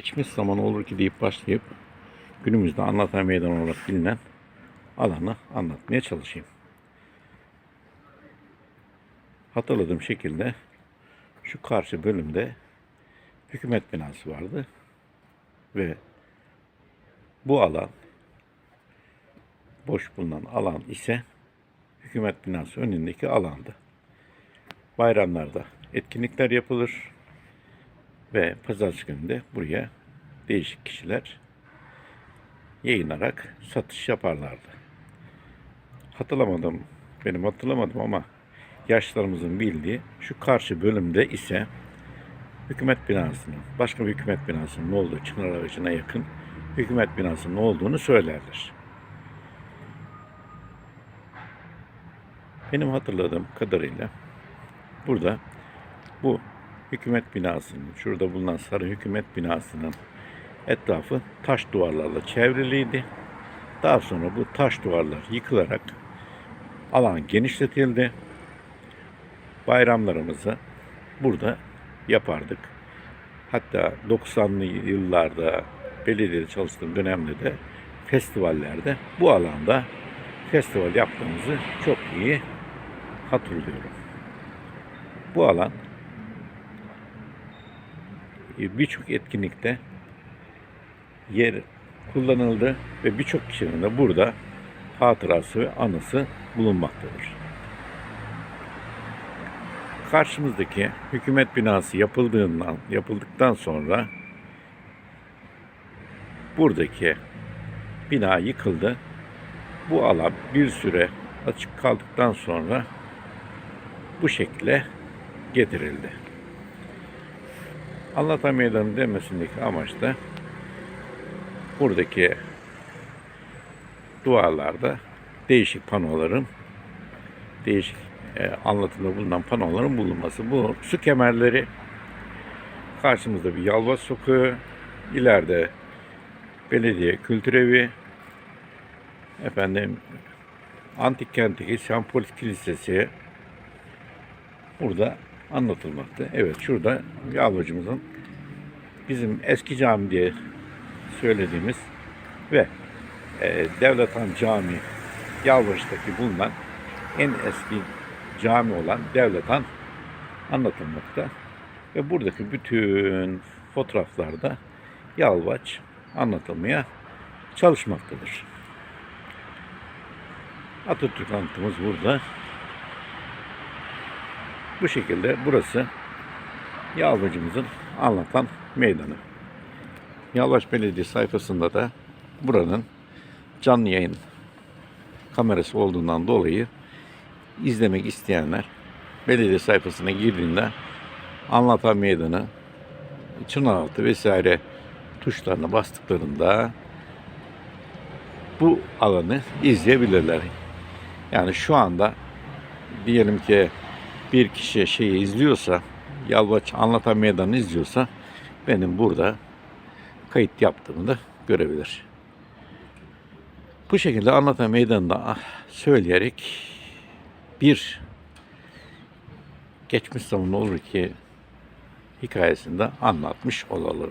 Geçmiş zaman olur ki deyip başlayıp günümüzde anlatan meydan olarak bilinen alanı anlatmaya çalışayım. Hatırladığım şekilde şu karşı bölümde hükümet binası vardı ve bu alan boş bulunan alan ise hükümet binası önündeki alandı. Bayramlarda etkinlikler yapılır ve pazartesi günü de buraya değişik kişiler yayınarak satış yaparlardı. Hatırlamadım, benim hatırlamadım ama yaşlarımızın bildiği şu karşı bölümde ise hükümet binasının, başka bir hükümet binasının ne olduğu Çınar Ağacı'na yakın hükümet binasının ne olduğunu söylerler. Benim hatırladığım kadarıyla burada bu hükümet binasının, şurada bulunan sarı hükümet binasının etrafı taş duvarlarla çevriliydi. Daha sonra bu taş duvarlar yıkılarak alan genişletildi. Bayramlarımızı burada yapardık. Hatta 90'lı yıllarda belediyede çalıştığım dönemde de festivallerde bu alanda festival yaptığımızı çok iyi hatırlıyorum. Bu alan birçok etkinlikte yer kullanıldı ve birçok kişinin de burada hatırası ve anısı bulunmaktadır. Karşımızdaki hükümet binası yapıldığından yapıldıktan sonra buradaki bina yıkıldı. Bu alan bir süre açık kaldıktan sonra bu şekilde getirildi. Anlatan Meydanı demesindeki amaç da buradaki duvarlarda değişik panoların değişik e, anlatımda bulunan panoların bulunması. Bu su kemerleri karşımızda bir Yalvaç Sokağı, ileride belediye kültür evi, efendim antik kentteki Sempolis Kilisesi burada anlatılmakta. Evet şurada Yalvacımızın bizim eski cami diye söylediğimiz ve e, Devlet Han Cami Yalvaç'taki bulunan en eski cami olan Devlet Han anlatılmakta. Ve buradaki bütün fotoğraflarda Yalvaç anlatılmaya çalışmaktadır. Atatürk anıtımız burada. Bu şekilde burası Yalvacımızın anlatan meydanı. Yalvaç Belediye sayfasında da buranın canlı yayın kamerası olduğundan dolayı izlemek isteyenler belediye sayfasına girdiğinde anlatan meydanı Çınaraltı vesaire tuşlarına bastıklarında bu alanı izleyebilirler. Yani şu anda diyelim ki bir kişi şeyi izliyorsa, Yalvaç Anlatan Meydanı izliyorsa benim burada kayıt yaptığımı da görebilir. Bu şekilde Anlatan Meydanı'nda ah, söyleyerek bir geçmiş zaman olur ki hikayesinde anlatmış olalım.